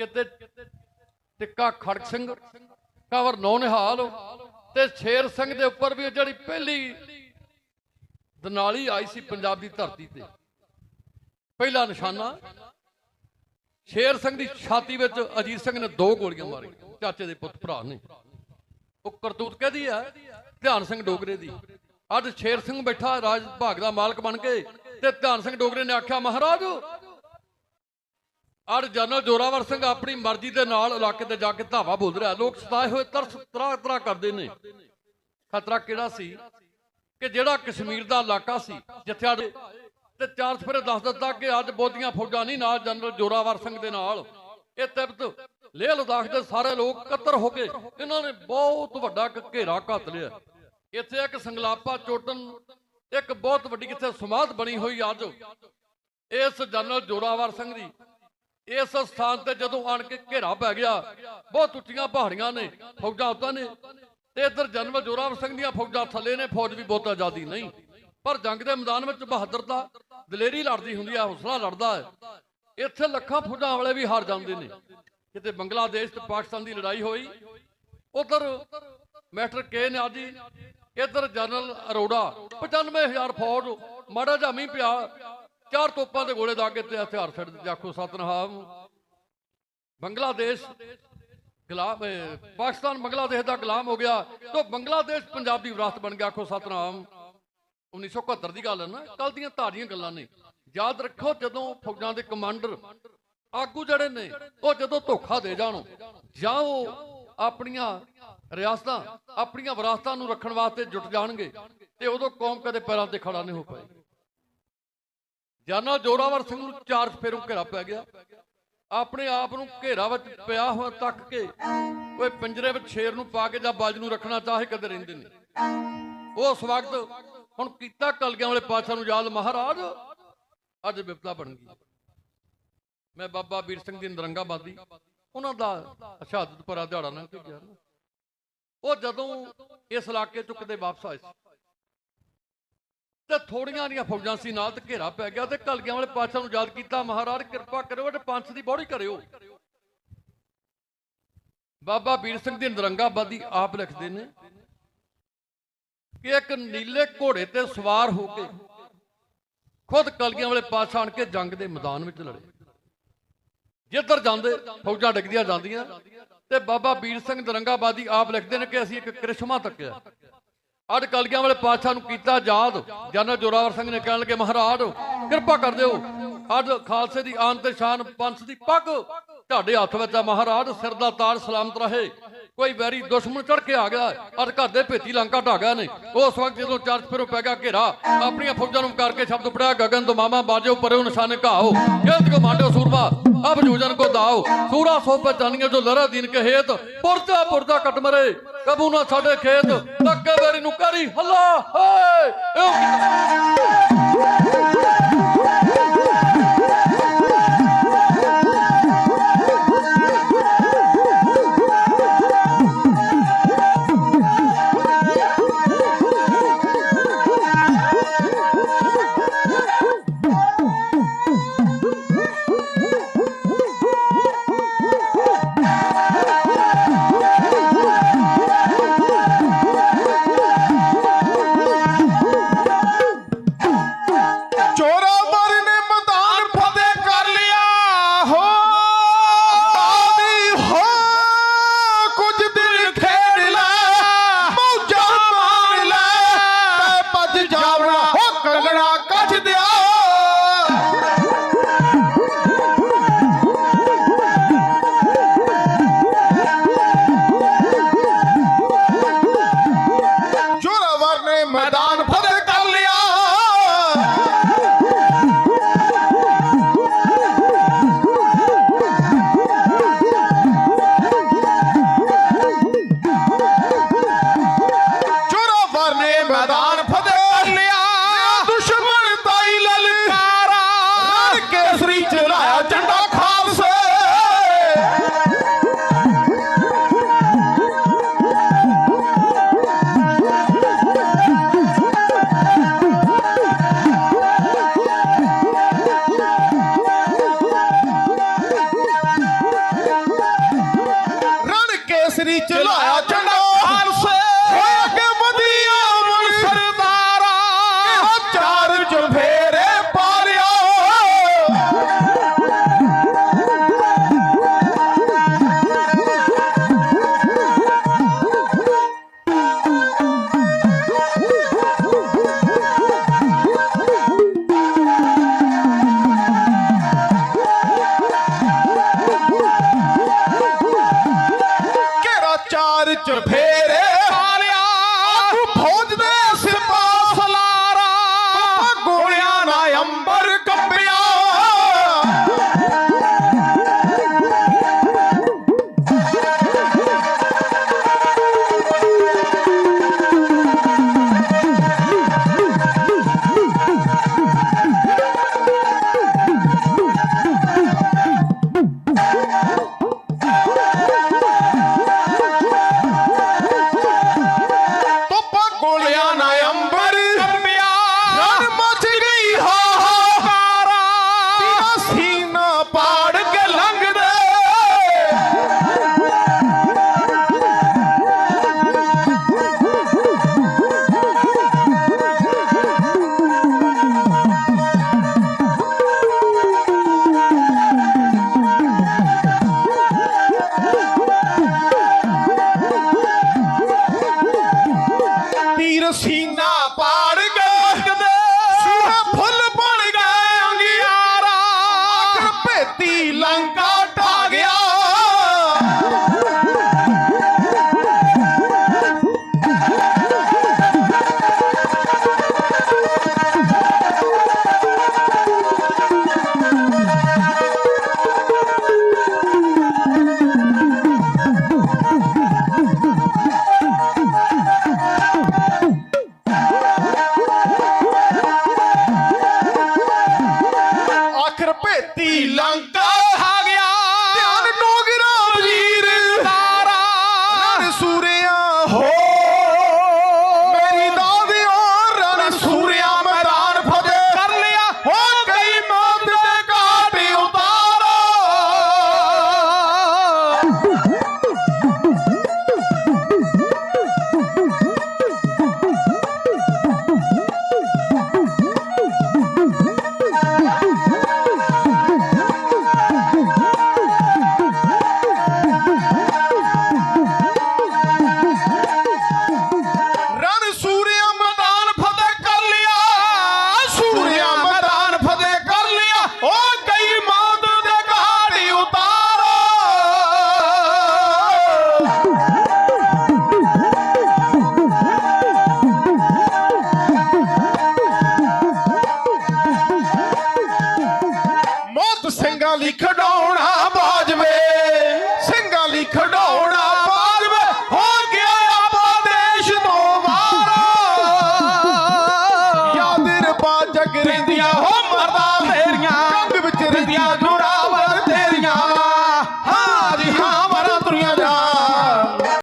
ਕਿਤੇ ਟਿੱਕਾ ਖੜਕ ਸਿੰਘ, ਕਵਰ ਨੌ ਨਿਹਾਲ ਤੇ ਸ਼ੇਰ ਸਿੰਘ ਦੇ ਉੱਪਰ ਵੀ ਜਿਹੜੀ ਪਹਿਲੀ ਦਨਾਲੀ ਆਈ ਸੀ ਪੰਜਾਬ ਦੀ ਧਰਤੀ ਤੇ। ਪਹਿਲਾ ਨਿਸ਼ਾਨਾ, ਸ਼ੇਰ ਸਿੰਘ ਦੀ ਛਾਤੀ ਵਿੱਚ ਅਜੀਤ ਸਿੰਘ ਨੇ ਦੋ ਗੋਲੀਆਂ ਮਾਰੀਆਂ, ਚਾਚੇ ਦੇ ਪੁੱਤ ਭਰਾ ਨੇ। ਉਹ ਕਰਤੂਤ ਕਹਦੀ ਆ, ਧਿਆਨ ਸਿੰਘ ਡੋਗਰੇ ਦੀ। ਅੱਜ ਸ਼ੇਰ ਸਿੰਘ ਬੈਠਾ, ਰਾਜ ਭਾਗ ਦਾ ਮਾਲਕ ਬਣ ਕੇ ਤੇ ਧਿਆਨ ਸਿੰਘ ਡੋਗਰੇ ਨੇ ਆਖਿਆ, ਮਹਾਰਾਜ ਅੱਜ ਜਨਰਲ ਜੋਰਾਵਰ ਸਿੰਘ, ਆਪਣੀ ਮਰਜ਼ੀ ਦੇ ਨਾਲ ਇਲਾਕੇ ਤੇ ਜਾ ਕੇ ਧਾਵਾ ਬੋਲ ਰਿਹਾ। ਲੋਕ ਸਤਾਏ ਹੋਏ ਤਰਸ ਤਰਾ ਤਰਾ ਕਰਦੇ ਨੇ। ਖਤਰਾ ਕਿਹੜਾ ਸੀ? ਕਿ ਜਿਹੜਾ ਕਸ਼ਮੀਰ ਦਾ ਇਲਾਕਾ ਸੀ, ਜਿੱਥੇ ਤੇ ਚਾਰ ਸਫਰੇ ਦੱਸ ਦਿੱਤਾ ਕਿ ਅੱਜ ਬੋਧੀਆਂ ਫੌਜਾਂ ਨਹੀਂ ਨਾਲ ਜਨਰਲ ਜੋਰਾਵਰ ਸਿੰਘ ਦੇ ਨਾਲ। ਇਹ ਤਿਬਤ, ਲੇਹ ਲਦਾਖ ਦੇ ਸਾਰੇ ਲੋਕ ਇਕੱਤਰ ਹੋ ਕੇ ਇਹਨਾਂ ਨੇ ਬਹੁਤ ਵੱਡਾ ਘੇਰਾ ਘੱਤ ਲਿਆ। ਇੱਥੇ ਇੱਕ ਸੰਗਲਾਪਾ ਚੋਟਨ, ਇੱਕ ਬਹੁਤ ਵੱਡੀ ਕਿੱਥੇ ਸਮਾਧ ਬਣੀ ਹੋਈ ਅੱਜ। ਇਸ ਜਨਰਲ ਜੋਰਾਵਰ ਸਿੰਘ ਦੀ ਇਸ ਸਥਾਨ ਤੇ ਜਦੋਂ ਆਣ ਕੇ ਘੇਰਾ ਪੈ ਗਿਆ, ਬਹੁਤ ਉੱਚੀਆਂ ਪਹਾੜੀਆਂ ਨੇ, ਫੌਜਾਂ ਉੱਤਾਂ ਨੇ ਤੇ ਇੱਧਰ ਜਨਰਲ ਜੋਰਾਵਰ ਸਿੰਘ ਦੀਆਂ ਫੌਜਾਂ ਥੱਲੇ ਨੇ, ਫੌਜ ਵੀ ਬਹੁਤ ਆਜ਼ਾਦੀ ਨਹੀਂ। ਪਰ ਜੰਗ ਦੇ ਮੈਦਾਨ ਵਿੱਚ ਬਹਾਦਰਤਾ ਦਲੇਰੀ ਲੜਦੀ ਹੁੰਦੀ ਹੈ ਹੌਸਲਾ ਲੜਦਾ ਹੈ। ਇੱਥੇ ਲੱਖਾਂ ਫੌਜਾਂ ਵਾਲੇ ਵੀ ਹਾਰ ਜਾਂਦੇ ਨੇ। ਕਿਤੇ ਬੰਗਲਾਦੇਸ਼ ਤੇ ਪਾਕਿਸਤਾਨ ਦੀ ਲੜਾਈ ਹੋਈ, ਉਧਰ ਮੈਟਰ ਕੇ ਨੇ ਆਜੀ, ਇੱਧਰ ਜਨਰਲ ਅਰੋੜਾ 95000 ਫੌਜ, ਮਾੜਾ ਜਿਹਾ ਮੀਂਹ ਪਿਆ ਚਾਰ ਤੋਪਾਂ ਦੇ ਗੋਲੇ ਦਾਗੇ ਤੇ ਹਥਿਆਰ ਛੱਡ ਦਿੱਤੇ। ਆਖੋ, ਸਤਨਾਮ, ਬੰਗਲਾਦੇਸ਼ ਗੁਲਾਮ ਪਾਕਿਸਤਾਨ, ਬੰਗਲਾਦੇਸ਼ ਦਾ ਗੁਲਾਮ ਹੋ ਗਿਆ। ਤਾਂ ਬੰਗਲਾਦੇਸ਼ ਪੰਜਾਬ ਦੀ ਵਿਰਾਸਤ ਬਣ ਗਿਆ। ਆਖੋ, ਸਤਨਾਮ 1971 ਦੀ ਗੱਲ ਹੈ ਨਾ ਕੱਲ ਦੀਆਂ ਤਾਜ਼ੀਆਂ ਗੱਲਾਂ ਨੇ। ਯਾਦ ਰੱਖੋ, ਜਦੋਂ ਫੌਜਾਂ ਦੇ ਕਮਾਂਡਰ ਆਗੂ ਜਿਹੜੇ ਨੇ, ਉਹ ਜਦੋਂ ਧੋਖਾ ਦੇ ਜਾਣ, ਜਾਂ ਉਹ ਆਪਣੀਆਂ ਰਿਆਸਤਾਂ, ਆਪਣੀਆਂ ਵਿਰਾਸਤਾਂ ਨੂੰ ਰੱਖਣ ਵਾਸਤੇ ਜੁਟ ਜਾਣਗੇ, ਤੇ ਉਦੋਂ ਕੌਮ ਕਦੇ ਪੈਰਾਂ ਤੇ ਖੜਾ ਨਹੀਂ ਹੋ ਪਾਏਗੀ। ਜਨਰਲ ਜੋਰਾਵਰ ਸਿੰਘ ਨੂੰ ਚਾਰ ਫੇਰੋਂ ਘੇਰਾ ਪੈ ਗਿਆ। ਆਪਣੇ ਆਪ ਨੂੰ ਘੇਰਾ ਵਿੱਚ ਪਿਆ ਹੋਇਆ ਤੱਕ ਕੇ ਕੋਈ ਪਿੰਜਰੇ ਵਿੱਚ ਸ਼ੇਰ ਨੂੰ ਪਾ ਕੇ ਜਾਂ ਬਾਜ ਨੂੰ ਰੱਖਣਾ ਚਾਹੇ ਕਦੇ ਰਹਿੰਦੇ ਨੇ। ਉਸ ਵਕਤ ਹੁਣ ਕੀਤਾ ਕਲਗਿਆਂ ਵਾਲੇ ਪਾਤਸ਼ਾਹ ਨੂੰ ਯਾਦ, ਮਹਾਰਾਜ, ਅੱਜ ਵਿਪਤਾ ਬਣ ਗਈ। ਮੈਂ ਬਾਬਾ ਵੀਰ ਸਿੰਘ ਦੀ ਨਰੰਗਾਬਾਦੀ, ਉਹਨਾਂ ਦਾ ਸ਼ਹਾਦਤ ਭਰਾ ਦਿਹਾੜਾ ਨਾ ਗਿਆ ਉਹ ਜਦੋਂ ਇਸ ਇਲਾਕੇ ਤੋਂ ਕਿਤੇ ਵਾਪਸ ਆਏ ਸੀ ਤੇ ਥੋੜੀਆਂ ਦੀਆਂ ਫੌਜਾਂ ਸੀ, ਨਾਲ ਤੇ ਘੇਰਾ ਪੈ ਗਿਆ ਤੇ ਕਲਗਿਆਂ ਵਾਲੇ ਪਾਤਸ਼ਾਹ ਨੂੰ ਯਾਦ ਕੀਤਾ, ਮਹਾਰਾਜ ਕਿਰਪਾ ਕਰਿਓ ਤੇ ਪੰਥ ਦੀ ਬੋੜੀ ਕਰਿਓ। ਬਾਬਾ ਵੀਰ ਸਿੰਘ ਦੀ ਨਰੰਗਾਬਾਦੀ ਆਪ ਲਿਖਦੇ ਨੇ ਕਿ ਇੱਕ ਨੀਲੇ ਘੋੜੇ ਤੇ ਸਵਾਰ ਹੋ ਕੇ ਖੁਦ ਕਲਗੀਆਂ ਵਾਲੇ ਪਾਤਸ਼ਾਹ ਆਣ ਕੇ ਜੰਗ ਦੇ ਮੈਦਾਨ ਵਿੱਚ ਲੜੇ। ਜਿੱਧਰ ਜਾਂਦੇ, ਫੌਜਾਂ ਡਿੱਗਦੀਆਂ ਜਾਂਦੀਆਂ ਤੇ ਬਾਬਾ ਵੀਰ ਸਿੰਘ ਦਰੰਗਾਬਾਦੀ ਆਪ ਲਿਖਦੇ ਨੇ ਕਿ ਅਸੀਂ ਇੱਕ ਕ੍ਰਿਸ਼ਮਾ ਤੱਕਿਆ ਅੱਜ ਕਲਗੀਆਂ ਵਾਲੇ ਪਾਤਸ਼ਾਹ ਨੂੰ ਕੀਤਾ ਯਾਦ। ਜਨਰਲ ਜੋਰਾਵਰ ਸਿੰਘ ਨੇ ਕਹਿਣ ਲੱਗੇ, ਮਹਾਰਾਜ, ਕਿਰਪਾ ਕਰ ਦਿਓ। ਅੱਜ ਖਾਲਸੇ ਦੀ ਆਨ ਤੇ ਸ਼ਾਨ ਪੰਥ ਦੀ ਪੱਗ। ਤੁਹਾਡੇ ਹੱਥ ਵਿੱਚ ਆ ਮਹਾਰਾਜ, ਸਿਰ ਦਾ ਤਾਜ ਸਲਾਮਤ ਰਹੇ। ਕੋਈ ਵੈਰੀ ਦੁਸ਼ਮਣ ਚੜ ਕੇ ਆ ਗਿਆ, ਅੱਜ ਘਰ ਦੇ ਭੇਤੀ ਲੰਕਾ ਢਾ ਗਿਆ ਨੇ ਉਸ ਵਕਤ ਜਦੋਂ ਚਰਚ ਫਿਰੋਂ ਪੈ ਗਿਆ ਘੇਰਾ, ਆਪਣੀਆਂ ਫੌਜਾਂ ਨੂੰ ਕਰਕੇ ਸ਼ਬਦ ਪੜਿਆ ਗਗਨ ਤੋਂ ਮਾਮਾ ਬਾਜੋ ਪਰਿਓ ਨਿਸ਼ਾਨੇ ਘਾਓ। ਜਲਦ ਕੋ ਮਾਂਡੋ ਸੂਰਮਾ ਅਬ ਜੂਜਨ ਕੋ ਦਾਓ। ਸੂਰਾ ਸੋ ਪਛਾਨੀਆਂ ਜੋ ਲਰਾ ਦੀਨ ਕੇ ਹੇਤ ਪੁਰਜਾ ਪੁਰਜਾ ਕੱਟ ਮਰੇ, ਕਬੂ ਨਾ ਸਾਡੇ ਖੇਤ ਤੱਕੇ ਵੈਰੀ ਨੂੰ ਕਰੀ ਹੱਲਾ, ਹੇ! ਭੇਤੀ Because.